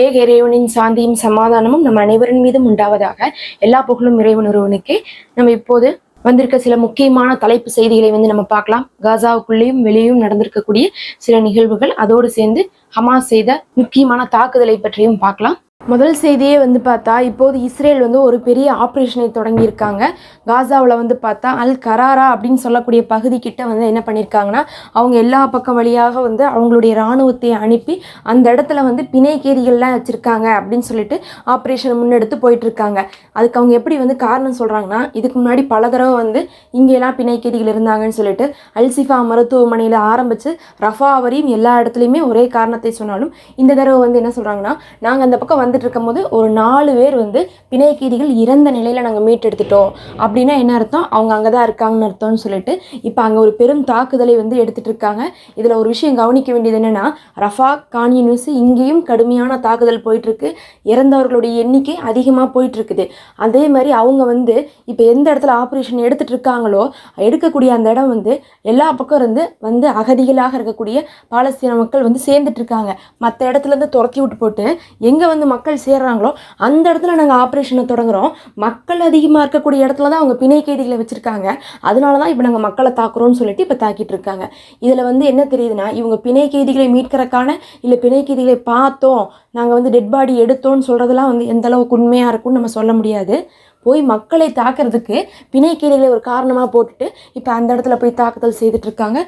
ஏக இறைவனின் சாந்தியும் சமாதானமும் நம் அனைவரின் மீதும் உண்டாவதாக எல்லா புகழும் இறைவன் ஒருவனுக்கே. நம்ம இப்போது வந்திருக்க சில முக்கியமான தலைப்பு செய்திகளை வந்து நம்ம பார்க்கலாம். காசாவுக்குள்ளேயும் வெளியும் நடந்திருக்கக்கூடிய சில நிகழ்வுகள் அதோடு சேர்ந்து ஹமாஸ் செய்த முக்கியமான தாக்குதலை பற்றியும் பார்க்கலாம். முதல் செய்தியே வந்து பார்த்தா இப்போது இஸ்ரேல் வந்து ஒரு பெரிய ஆப்ரேஷனை தொடங்கியிருக்காங்க. காசாவில் வந்து பார்த்தா அல் கராரா அப்படின்னு சொல்லக்கூடிய பகுதிக்கிட்ட வந்து என்ன பண்ணியிருக்காங்கன்னா அவங்க எல்லா பக்கம் வழியாக வந்து அவங்களுடைய இராணுவத்தை அனுப்பி அந்த இடத்துல வந்து பிணை கேதிகள்லாம் வச்சுருக்காங்க அப்படின்னு சொல்லிட்டு ஆப்ரேஷன் முன்னெடுத்து போயிட்டுருக்காங்க. அதுக்கு அவங்க எப்படி வந்து காரணம் சொல்கிறாங்கன்னா இதுக்கு முன்னாடி பல தடவை வந்து இங்கெல்லாம் பிணைக்கேதிகள் இருந்தாங்கன்னு சொல்லிட்டு அல்சிஃபா மருத்துவமனையில் ஆரம்பித்து ரஃபா வரையும் எல்லா இடத்துலையுமே ஒரே காரணத்தை சொன்னாலும் இந்த தடவை வந்து என்ன சொல்கிறாங்கன்னா நாங்கள் அந்த பக்கம் வந்து வந்துட்டு இருக்கும்போது ஒரு நாலு பேர் வந்து பிணைக்கீரிகள் இறந்த நிலையில் நாங்கள் மீட்டெடுத்துட்டோம். அப்படின்னா என்ன அர்த்தம்? அவங்க அங்கே தான் இருக்காங்கன்னு அர்த்தம்னு சொல்லிட்டு இப்போ அங்கே ஒரு பெரும் தாக்குதலை வந்து எடுத்துகிட்டு இருக்காங்க இதில் ஒரு விஷயம் கவனிக்க வேண்டியது என்னென்னா ரஃபா கான்யூனியூஸ் இங்கேயும் கடுமையான தாக்குதல் போயிட்டுருக்கு. இறந்தவர்களுடைய எண்ணிக்கை அதிகமாக போயிட்டுருக்குது. அதே மாதிரி அவங்க வந்து இப்போ எந்த இடத்துல ஆப்ரேஷன் எடுத்துகிட்டு இருக்காங்களோ எடுக்கக்கூடிய அந்த இடம் வந்து எல்லா பக்கம் இருந்து வந்து அகதிகளாக இருக்கக்கூடிய பாலஸ்தீன மக்கள் வந்து சேர்ந்துட்டு இருக்காங்க மற்ற இடத்துலேருந்து துரத்தி விட்டு போட்டு எங்கே வந்து மக்கள் சேர்றாங்களோ அந்த இடத்துல நாங்கள் ஆப்ரேஷனை தொடங்குறோம். மக்கள் அதிகமாக இருக்கக்கூடிய இடத்துல தான் அவங்க பிணை கைதிகளை வச்சுருக்காங்க. அதனால தான் இப்போ நாங்கள் மக்களை தாக்குறோம்னு சொல்லிட்டு இப்போ தாக்கிட்டு இருக்காங்க. இதில் வந்து என்ன தெரியுதுன்னா இவங்க பிணை கைதிகளை மீட்கிறக்கான இல்லை பிணை கைதிகளை பார்த்தோம் நாங்கள் வந்து டெட் பாடி எடுத்தோம்னு சொல்கிறதுலாம் வந்து எந்த அளவுக்கு உண்மையாக இருக்கும்னு நம்ம சொல்ல முடியாது. போய் மக்களை தாக்கிறதுக்கு பிணைக்கீரைகளை ஒரு காரணமாக போட்டுட்டு இப்போ அந்த இடத்துல போய் தாக்குதல் செய்துட்டு இருக்காங்க.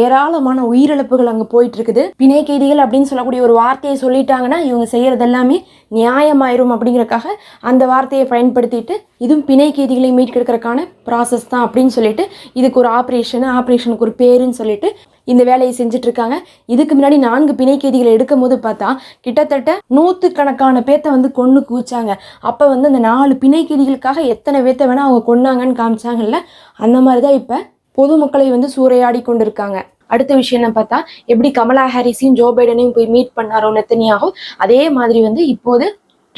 ஏராளமான உயிரிழப்புகள் அங்கே போயிட்டு இருக்குது. பிணைக்கீரிகள் அப்படின்னு சொல்லக்கூடிய ஒரு வார்த்தையை சொல்லிட்டாங்கன்னா இவங்க செய்கிறது எல்லாமே நியாயமாயிரும் அப்படிங்கிறக்காக அந்த வார்த்தையை பயன்படுத்திட்டு இதுவும் பிணைக்கீதிகளை கைதிகளை மீட்கெடுக்கிறதுக்கான ப்ராசஸ் தான் அப்படின்னு சொல்லிட்டு இதுக்கு ஒரு ஆப்ரேஷன் ஆப்ரேஷனுக்கு ஒரு பேருன்னு சொல்லிட்டு இந்த வேலையை செஞ்சுட்டு இருக்காங்க இதுக்கு முன்னாடி நான்கு பிணை கைதிகளை எடுக்கும் போது பார்த்தா கிட்டத்தட்ட நூற்று கணக்கான பேத்த வந்து கொன்று குவிச்சாங்க. அப்போ வந்து அந்த நாலு பிணை கைதிகளுக்காக எத்தனை பேத்த வேணால் அவங்க கொன்னாங்கன்னு காமிச்சாங்கல்ல அந்த மாதிரி தான் இப்போ பொதுமக்களை வந்து சூறையாடி கொண்டிருக்காங்க. அடுத்த விஷயம் என்ன பார்த்தா எப்படி கமலா ஹாரிஸையும் ஜோ பைடனையும் போய் மீட் பண்ணாரோ நெத்தனியாகோ அதே மாதிரி வந்து இப்போது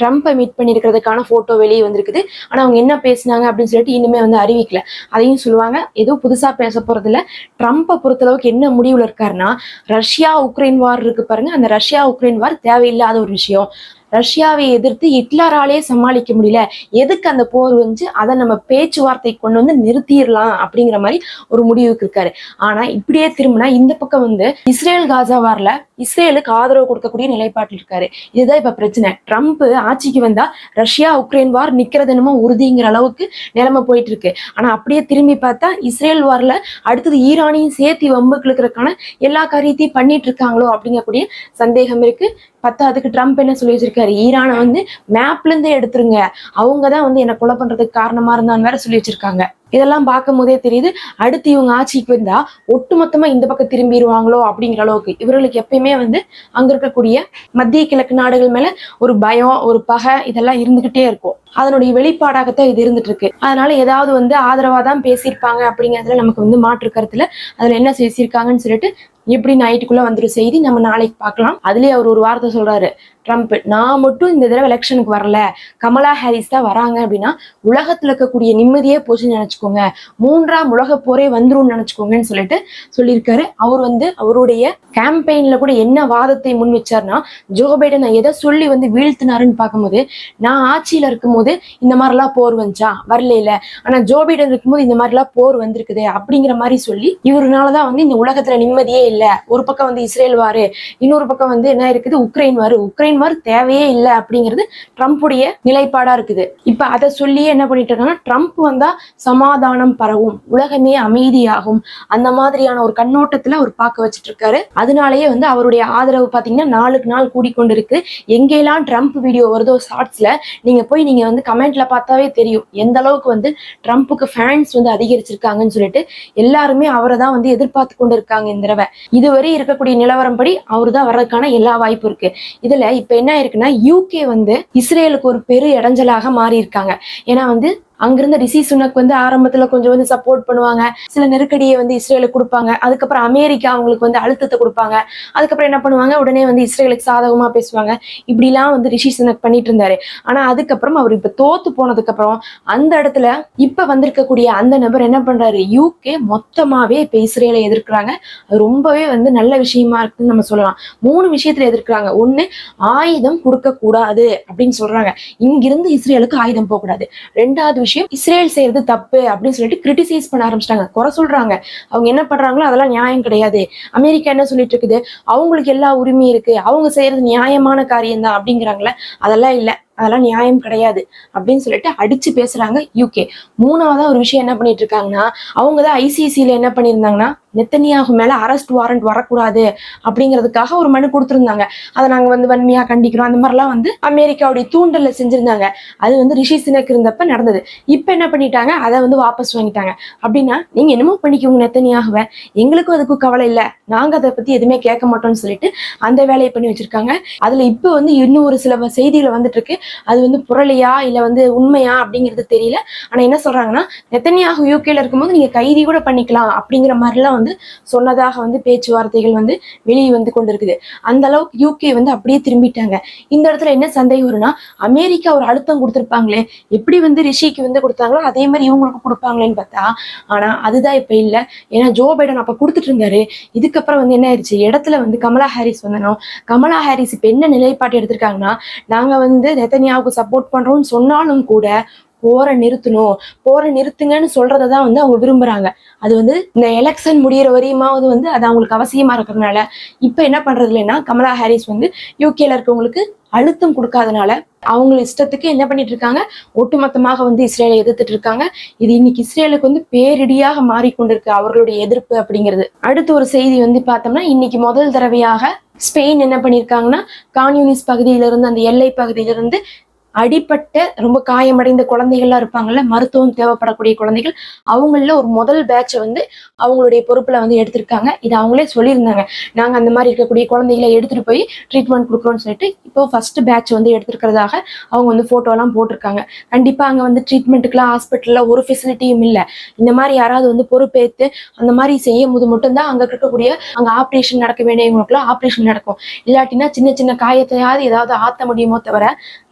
ட்ரம்ப்பை மீட் பண்ணியிருக்கிறதுக்கான ஃபோட்டோ வெளியே வந்திருக்குது. ஆனால் அவங்க என்ன பேசினாங்க அப்படின்னு சொல்லிட்டு இனிமே வந்து அறிவிக்கல. அதையும் சொல்லுவாங்க எதுவும் புதுசாக பேச போகிறதில்ல ட்ரம்ப்பை பொறுத்தளவுக்கு என்ன முடிவில் இருக்காருன்னா ரஷ்யா உக்ரைன் வார் இருக்கு பாருங்க. அந்த ரஷ்யா உக்ரைன் வார் தேவையில்லாத ஒரு விஷயம். ரஷ்யாவை எதிர்த்து ஹிட்லராலே சமாளிக்க முடியல. எதுக்கு அந்த போர் வந்து அதை நம்ம பேச்சுவார்த்தை கொண்டு வந்து நிறுத்திடலாம் அப்படிங்கிற மாதிரி ஒரு முடிவுக்கு இருக்காரு. ஆனா இப்படியே திரும்பினா இந்த பக்கம் வந்து இஸ்ரேல் காசா வாரில் இஸ்ரேலுக்கு ஆதரவு கொடுக்கக்கூடிய நிலைப்பாட்டில் இருக்காரு. இதுதான் இப்ப பிரச்சனை. ட்ரம்ப் ஆட்சிக்கு வந்தா ரஷ்யா உக்ரைன் வார் நிக்கிறது என்னமோ உறுதிங்கிற அளவுக்கு நிலைமை போயிட்டு இருக்கு. ஆனா அப்படியே திரும்பி பார்த்தா இஸ்ரேல் வார்ல அடுத்தது ஈரானையும் சேர்த்து வம்புக்கு இருக்கிறதுக்கான எல்லா காரியத்தையும் பண்ணிட்டு இருக்காங்களோ அப்படிங்கக்கூடிய சந்தேகம் இருக்கு. பத்தாவதுக்கு ட்ரம்ப் என்ன சொல்லி வச்சிருக்காரு? ஈரானை வந்து மேப்ல இருந்தே எடுத்துருங்க. அவங்க தான் வந்து என்ன கொலை பண்றதுக்கு காரணமா இருந்தான்னு வேற சொல்லி வச்சிருக்காங்க. இதெல்லாம் பார்க்கும் போதே தெரியுது அடுத்து இவங்க ஆட்சிக்கு வந்தா ஒட்டுமொத்தமா இந்த பக்கம் திரும்பிடுவாங்களோ அப்படிங்கிற அளவுக்கு. இவர்களுக்கு எப்பயுமே வந்து அங்க இருக்கக்கூடிய மத்திய கிழக்கு நாடுகள் மேல ஒரு பயம் ஒரு பகை இதெல்லாம் இருந்துகிட்டே இருக்கும். அதனுடைய வெளிப்பாடாகத்தான் இது இருந்துட்டு இருக்கு அதனால ஏதாவது வந்து ஆதரவா தான் பேசியிருப்பாங்க அப்படிங்கிறதுல நமக்கு வந்து மாற்று கருத்துல அதுல என்ன பேசியிருக்காங்கன்னு சொல்லிட்டு எப்படி நைட்டுக்குள்ள வந்துடும் செய்தி நம்ம நாளைக்கு பார்க்கலாம். அதுலயே அவர் ஒரு வார்த்தை சொல்றாரு. ட்ரம்ப் நான் மட்டும் இந்த தடவை எலெக்ஷனுக்கு வரல. கமலா ஹாரிஸ் தான் வராங்க அப்படின்னா உலகத்துல இருக்கக்கூடிய நிம்மதியே போச்சுன்னு நினைச்சுக்கோங்க. மூன்றாம் உலக போரே வந்துரும்னு நினைச்சுக்கோங்கன்னு சொல்லிட்டு சொல்லியிருக்காரு. அவர் வந்து அவருடைய கேம்பெயின்ல கூட என்ன வாதத்தை முன் வச்சார்னா ஜோ பைடன் எதை சொல்லி வந்து வீழ்த்தினாருன்னு பார்க்கும்போது நான் ஆட்சியில இருக்கும்போது இந்த மாதிரிலாம் போர் வந்துச்சா? வரல ஆனா ஜோ பைடன் இருக்கும்போது இந்த மாதிரிலாம் போர் வந்திருக்குது அப்படிங்கிற மாதிரி சொல்லி இவருனாலதான் வந்து இந்த உலகத்துல நிம்மதியே இல்லை. ஒரு பக்கம் வந்து இஸ்ரேல் வாரு இன்னொரு பக்கம் வந்து என்ன இருக்குது? உக்ரைன் வாரு. உக்ரைன் வாரு தேவையே இல்லை அப்படிங்கிறது ட்ரம்ப்புடைய நிலைப்பாடா இருக்குது. இப்ப அதை சொல்லியே என்ன பண்ணிட்டு இருக்காங்கன்னா ட்ரம்ப் வந்தா சமாதானம் பரவும் உலகமே அமைதியாகும். அந்த மாதிரியான ஒரு கண்ணோட்டத்துல அவர் பார்க்க வச்சுட்டு இருக்காரு. அதனாலயே வந்து அவருடைய ஆதரவு பாத்தீங்கன்னா நாளுக்கு நாள் கூடிக்கொண்டிருக்கு. எங்கெல்லாம் ட்ரம்ப் வீடியோ வருதோ ஷார்ட்ஸ்ல நீங்க போய் நீங்க வந்து கமெண்ட்ல பார்த்தாவே தெரியும். எந்த அளவுக்கு வந்து ட்ரம்ப்புக்கு ஃபேன்ஸ் வந்து அதிகரிச்சிருக்காங்கன்னு சொல்லிட்டு எல்லாருமே அவரை தான் வந்து எதிர்பார்த்து கொண்டு இருக்காங்க இந்த தடவை. இதுவரை இருக்கக்கூடிய நிலவரம் படி அவரு தான் வர்றதுக்கான எல்லா வாய்ப்பும் இருக்கு. இதுல இப்ப என்ன இருக்குன்னா யூகே வந்து இஸ்ரேலுக்கு ஒரு பெரு இடைஞ்சலாக மாறி இருக்காங்க ஏன்னா வந்து அங்கிருந்த ரிஷி சுனக் வந்து ஆரம்பத்துல கொஞ்சம் வந்து சப்போர்ட் பண்ணுவாங்க. சில நெருக்கடியை வந்து இஸ்ரேலுக்கு கொடுப்பாங்க. அதுக்கப்புறம் அமெரிக்கா அவங்களுக்கு வந்து அழுத்தத்தை கொடுப்பாங்க. அதுக்கப்புறம் என்ன பண்ணுவாங்க? உடனே வந்து இஸ்ரேலுக்கு சாதகமா பேசுவாங்க. இப்படிலாம் வந்து ரிஷி சுனக் பண்ணிட்டு இருந்தாரு. ஆனா அதுக்கப்புறம் அவர் இப்ப தோத்து போனதுக்கு அப்புறம் அந்த இடத்துல இப்ப வந்திருக்கக்கூடிய அந்த நபர் என்ன பண்றாரு? யூகே மொத்தமாவே இப்ப இஸ்ரேலை எதிர்க்கிறாங்க. அது ரொம்பவே வந்து நல்ல விஷயமா இருக்குன்னு நம்ம சொல்லலாம். மூணு விஷயத்துல எதிர்க்கிறாங்க. ஒண்ணு ஆயுதம் கொடுக்க கூடாது அப்படின்னு சொல்றாங்க. இங்கிருந்து இஸ்ரேலுக்கு ஆயுதம் போகக்கூடாது. ரெண்டாவது விஷயம். இஸ்ரேல் செய்யறது தப்பு அப்படின்னு சொல்லிட்டு கிரிட்டிசைஸ் பண்ண ஆரம்பிச்சிட்டாங்க. குறை சொல்றாங்க. அவங்க என்ன பண்றாங்களோ அதெல்லாம் நியாயம் கிடையாது. அமெரிக்கா என்ன சொல்லிட்டு இருக்குது? அவங்களுக்கு எல்லா உரிமையும் இருக்கு. அவங்க செய்யறது நியாயமான காரியம் தான் அப்படிங்கிறாங்களே. அதெல்லாம் இல்ல. அதெல்லாம் நியாயம் கிடையாது அப்படின்னு சொல்லிட்டு அடிச்சு பேசுறாங்க யூகே மூணாவதா ஒரு விஷயம் என்ன பண்ணிட்டு இருக்காங்கன்னா அவங்க தான் ஐசிசியில என்ன பண்ணியிருந்தாங்கன்னா நெத்தனியாகு மேல அரெஸ்ட் வாரண்ட் வரக்கூடாது அப்படிங்கிறதுக்காக ஒரு மனு கொடுத்துருந்தாங்க. அதை நாங்க வந்து வன்மையா கண்டிக்கிறோம். அந்த மாதிரிலாம் வந்து அமெரிக்காவுடைய தூண்டல்ல செஞ்சிருந்தாங்க. அது வந்து ரிஷி சினக் இருந்தப்ப நடந்தது. இப்ப என்ன பண்ணிட்டாங்க? அதை வந்து வாபஸ் வாங்கிட்டாங்க. அப்படின்னா நீங்க என்னமோ பண்ணிக்கோங்க நெத்தனியாகுவ. எங்களுக்கும் அதுக்கும் கவலை இல்லை. நாங்க அதை பத்தி எதுவுமே கேட்க மாட்டோம்னு சொல்லிட்டு அந்த வேலையை பண்ணி வச்சிருக்காங்க. அதுல இப்ப வந்து இன்னும் ஒரு சில செய்திகள் வந்துட்டு இருக்கு அது வந்து புரளியா இல்ல வந்து உண்மையா அப்படிங்கிறது தெரியல. ஆனா என்ன சொல்றாங்கன்னா நெத்தனியாக யூகேல இருக்கும்போது நீங்க கைதி கூட பண்ணிக்கலாம் அப்படிங்கிற மாதிரிலாம் வந்து சொன்னதாக வந்து பேச்சுவார்த்தைகள் வந்து வெளியே வந்து கொண்டிருக்குது. அந்த அளவுக்கு யூகே வந்து அப்படியே திரும்பிட்டாங்க. இந்த இடத்துல என்ன சந்தேகம் வரும்னா அமெரிக்கா ஒரு அழுத்தம் கொடுத்துருப்பாங்களே எப்படி வந்து ரிஷிக்கு வந்து கொடுத்தாங்களோ அதே மாதிரி இவங்களுக்கு கொடுப்பாங்களேன்னு பார்த்தா ஆனா அதுதான் இப்ப இல்ல. ஏன்னா ஜோ பைடன் அப்ப கொடுத்துட்டு இருந்தாரு. இதுக்கப்புறம் வந்து என்ன ஆயிடுச்சு இடத்துல வந்து கமலா ஹாரிஸ் வந்தனும் கமலா ஹாரிஸ் இப்ப என்ன நிலைப்பாட்டு எடுத்திருக்காங்கன்னா நாங்க வந்து நெத்தனியாவுக்கு சப்போர்ட் பண்றோம்னு சொன்னாலும் கூட போரை நிறுத்தணும் போரை நிறுத்துங்கன்னு சொல்றதை தான் வந்து அவங்க விரும்புறாங்க. அது வந்து இந்த எலெக்ஷன் முடியிற வரையுமாவது வந்து அது அவங்களுக்கு அவசியமா இருக்கிறதுனால இப்ப என்ன பண்றது இல்லைன்னா கமலா ஹாரிஸ் வந்து யூகேல இருக்கவங்களுக்கு அழுத்தம் கொடுக்காதனால அவங்க இஷ்டத்துக்கு என்ன பண்ணிட்டு இருக்காங்க? ஒட்டுமொத்தமாக வந்து இஸ்ரேலை எதிர்த்துட்டு இருக்காங்க. இது இன்னைக்கு இஸ்ரேலுக்கு வந்து பேரிடியாக மாறிக்கொண்டிருக்கு அவர்களுடைய எதிர்ப்பு அப்படிங்கிறது. அடுத்த ஒரு செய்தி வந்து பார்த்தோம்னா இன்னைக்கு முதல் தடவையாக ஸ்பெயின் என்ன பண்ணியிருக்காங்கன்னா கான்யூனிஸ் பகுதியிலிருந்து அந்த எல்லை பகுதியிலிருந்து அடிப்பட்ட ரொம்ப காயமடைந்த குழந்தைகள்லாம் இருப்பாங்கல்ல மருத்துவம் தேவைப்படக்கூடிய குழந்தைகள் அவங்கள ஒரு முதல் பேட்சை வந்து அவங்களுடைய பொறுப்பில் வந்து எடுத்திருக்காங்க. இது அவங்களே சொல்லியிருந்தாங்க. நாங்கள் அந்த மாதிரி இருக்கக்கூடிய குழந்தைகளை எடுத்துகிட்டு போய் ட்ரீட்மெண்ட் கொடுக்குறோம்னு சொல்லிட்டு இப்போ ஃபஸ்ட்டு பேட்ச் வந்து எடுத்துருக்கிறதாக அவங்க வந்து ஃபோட்டோலாம் போட்டிருக்காங்க. கண்டிப்பாக அங்கே வந்து ட்ரீட்மெண்ட்டுக்குலாம் ஹாஸ்பிட்டலில் ஒரு ஃபெசிலிட்டியும் இல்லை. இந்த மாதிரி யாராவது வந்து பொறுப்பேற்று அந்த மாதிரி செய்யும் போது மட்டும்தான் அங்கே இருக்கக்கூடிய அங்கே ஆப்ரேஷன் நடக்க வேண்டியவங்களுக்குலாம் ஆப்ரேஷன் நடக்கும். இல்லாட்டினா சின்ன சின்ன காயத்தையாவது ஏதாவது ஆத்த முடியுமோ தவிர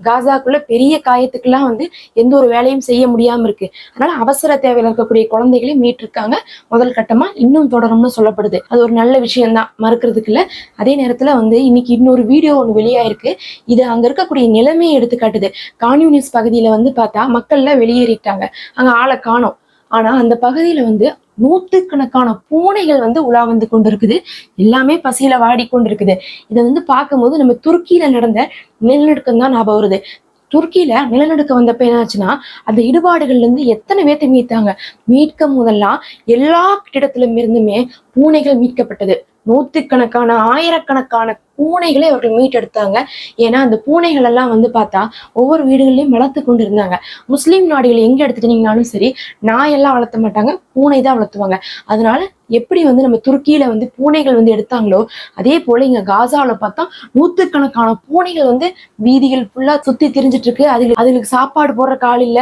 காசாக்குள்ள பெரிய காயத்துக்கெல்லாம் வந்து எந்த ஒரு வேலையும் செய்ய முடியாம இருக்கு. அதனால அவசர தேவையில் இருக்கக்கூடிய குழந்தைகளை மீட்டிருக்காங்க. முதல் கட்டமா இன்னும் தொடரும்னு சொல்லப்படுது. அது ஒரு நல்ல விஷயம்தான். மறுக்கிறதுக்கு இல்ல. அதே நேரத்துல வந்து இன்னைக்கு இன்னொரு வீடியோ ஒன்று வெளியாயிருக்கு. இது அங்க இருக்கக்கூடிய நிலைமையை எடுத்துக்காட்டுது கான்யூனிஸ்ட் பகுதியில வந்து பார்த்தா மக்கள்லாம் வெளியேறிட்டாங்க. அங்க ஆளை காணும். ஆனா அந்த பகுதியில வந்து நூற்றுக்கணக்கான பூனைகள் வந்து உலா வந்து கொண்டிருக்குது. எல்லாமே பசியில வாடி கொண்டிருக்குது இதை வந்து பார்க்கும்போது நம்ம துருக்கியில நடந்த நிலநடுக்கம் தான் ஞாபகம் வருது. துருக்கியில நிலநடுக்கம் வந்தப்ப என்னாச்சுன்னா அந்த இடுபாடுகள்ல இருந்து எத்தனை பேர்த்தை மீட்டாங்க மீட்கும் முதல்லாம் எல்லா கட்டிடத்திலும் இருந்துமே பூனைகள் மீட்கப்பட்டது. நூற்றுக்கணக்கான ஆயிரக்கணக்கான பூனைகளை அவர்கள் மீட்டெடுத்தாங்க. ஏன்னா அந்த பூனைகள் எல்லாம் வந்து பார்த்தா ஒவ்வொரு வீடுகள்லையும் வளர்த்து கொண்டு இருந்தாங்க முஸ்லீம் நாடுகள் எங்க எடுத்துட்டீங்கனாலும் சரி நாய் எல்லாம் வளர்த்த மாட்டாங்க பூனை தான் வளர்த்துவாங்க. அதனால எப்படி வந்து நம்ம துருக்கியில வந்து பூனைகள் வந்து எடுத்தாங்களோ அதே போல இங்க காசாவில் பார்த்தா நூற்றுக்கணக்கான பூனைகள் வந்து வீதிகள் ஃபுல்லா சுத்தி திரிஞ்சிட்டு இருக்கு. அதுக்கு அதுகளுக்கு சாப்பாடு போடுற கால் இல்ல.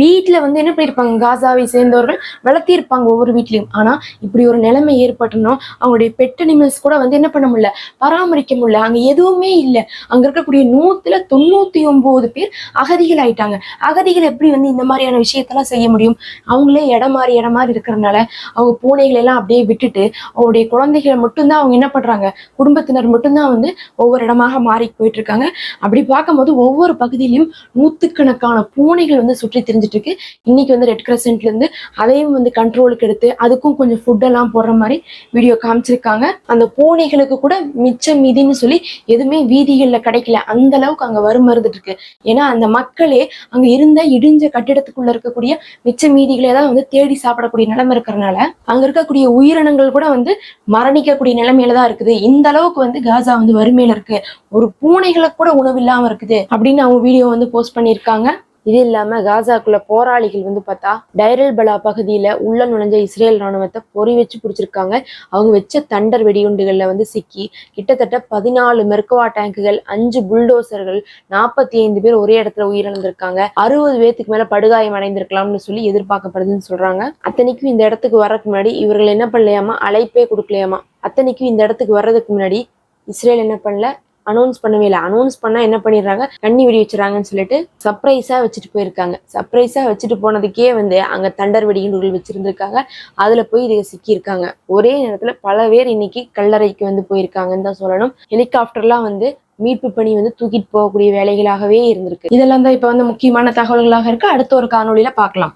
வீட்டுல வந்து என்ன பண்ணிருப்பாங்க? காசாவை சேர்ந்தவர்கள் வளர்த்திருப்பாங்க ஒவ்வொரு வீட்லயும். ஆனா இப்படி ஒரு நிலைமை ஏற்பட்டணும் அவங்களுடைய பெட் அனிமல்ஸ் கூட வந்து என்ன பண்ண முடியல? பராமரிக்க முடியல. அங்க எதுவுமே இல்லை. அங்க இருக்கக்கூடிய நூத்துல தொண்ணூத்தி ஒன்பது பேர் அகதிகள் ஆயிட்டாங்க. அகதிகள் எப்படி வந்து இந்த மாதிரியான விஷயத்தெல்லாம் செய்ய முடியும்? அவங்களே இடம் மாறி இடம் மாறி இருக்கிறதுனால அவங்க பூனைகளை எல்லாம் அப்படியே விட்டுட்டு அவங்களுடைய குழந்தைகளை மட்டும்தான் அவங்க என்ன பண்றாங்க? குடும்பத்தினர் மட்டும்தான் வந்து ஒவ்வொரு இடமாக மாறி போயிட்டு இருக்காங்க. அப்படி பார்க்கும்போது ஒவ்வொரு பகுதியிலையும் நூற்றுக்கணக்கான பூனைகள் வந்து சுற்றி தெரிஞ்சு திரிஞ்சிட்டு இருக்கு இன்னைக்கு வந்து ரெட் கிரசன்ட்ல இருந்து அதையும் வந்து கண்ட்ரோலுக்கு எடுத்து அதுக்கும் கொஞ்சம் ஃபுட் எல்லாம் போடுற மாதிரி வீடியோ காமிச்சிருக்காங்க. அந்த பூனைகளுக்கு கூட மிச்சம் மீதின்னு சொல்லி எதுவுமே வீதிகள்ல கிடைக்கல. அந்த அளவுக்கு அங்க வறுமை இருந்துட்டு இருக்கு ஏன்னா அந்த மக்களே அங்க இருந்த இடிஞ்ச கட்டிடத்துக்குள்ள இருக்கக்கூடிய மிச்ச மீதிகளை தான் வந்து தேடி சாப்பிடக்கூடிய நிலைமை இருக்கிறதுனால அங்க இருக்கக்கூடிய உயிரினங்கள் கூட வந்து மரணிக்கக்கூடிய நிலைமையில தான் இருக்குது. இந்த அளவுக்கு வந்து காசா வந்து வறுமையில இருக்கு. ஒரு பூனைகளுக்கு கூட உணவு இல்லாம இருக்குது அப்படின்னு அவங்க வீடியோ வந்து போஸ்ட் பண்ணியிருக்காங்க. இது இல்லாம காசாக்குள்ள போராளிகள் வந்து பார்த்தா டைரல் பலா பகுதியில உள்ள நுழைஞ்ச இஸ்ரேல் ராணுவத்தை பொறி வச்சு பிடிச்சிருக்காங்க. அவங்க வச்ச தண்டர் வெடிகுண்டுகள்ல வந்து சிக்கி கிட்டத்தட்ட பதினாலு மெர்கவா டேங்குகள் அஞ்சு புல்டோசர்கள் நாற்பத்தி ஐந்து பேர் ஒரே இடத்துல உயிரிழந்திருக்காங்க. அறுபது பேத்துக்கு மேல படுகாயம் அடைந்திருக்கலாம்னு சொல்லி எதிர்பார்க்கப்படுதுன்னு சொல்றாங்க. அத்தனைக்கும் இந்த இடத்துக்கு வர்றதுக்கு முன்னாடி இவர்கள் என்ன பண்ணலையாமா? அழைப்பே கொடுக்கலையாமா? அத்தனைக்கும் இந்த இடத்துக்கு வர்றதுக்கு முன்னாடி இஸ்ரேல் என்ன பண்ணல? அனௌன்ஸ் பண்ணவே இல்லை. அனௌன்ஸ் பண்ணால் என்ன பண்ணிடுறாங்க? கண்ணி வெடி வச்சுறாங்கன்னு சொல்லிட்டு சர்ப்ரைஸா வச்சுட்டு போயிருக்காங்க. சர்ப்ரைஸா வச்சுட்டு போனதுக்கே வந்து அங்க தண்டர் வெடிகுண்டுகள் வச்சுருந்துருக்காங்க. அதுல போய் இதுக சிக்கியிருக்காங்க. ஒரே நேரத்தில் பல பேர் இன்னைக்கு கல்லறைக்கு வந்து போயிருக்காங்கன்னு தான் சொல்லணும். ஹெலிகாப்டர்லாம் வந்து மீட்பு பணி வந்து தூக்கிட்டு போகக்கூடிய வேலைகளாகவே இருந்திருக்கு. இதெல்லாம் தான் இப்போ வந்து முக்கியமான தகவல்களாக இருக்கு. அடுத்த ஒரு காணொளியில பார்க்கலாம்.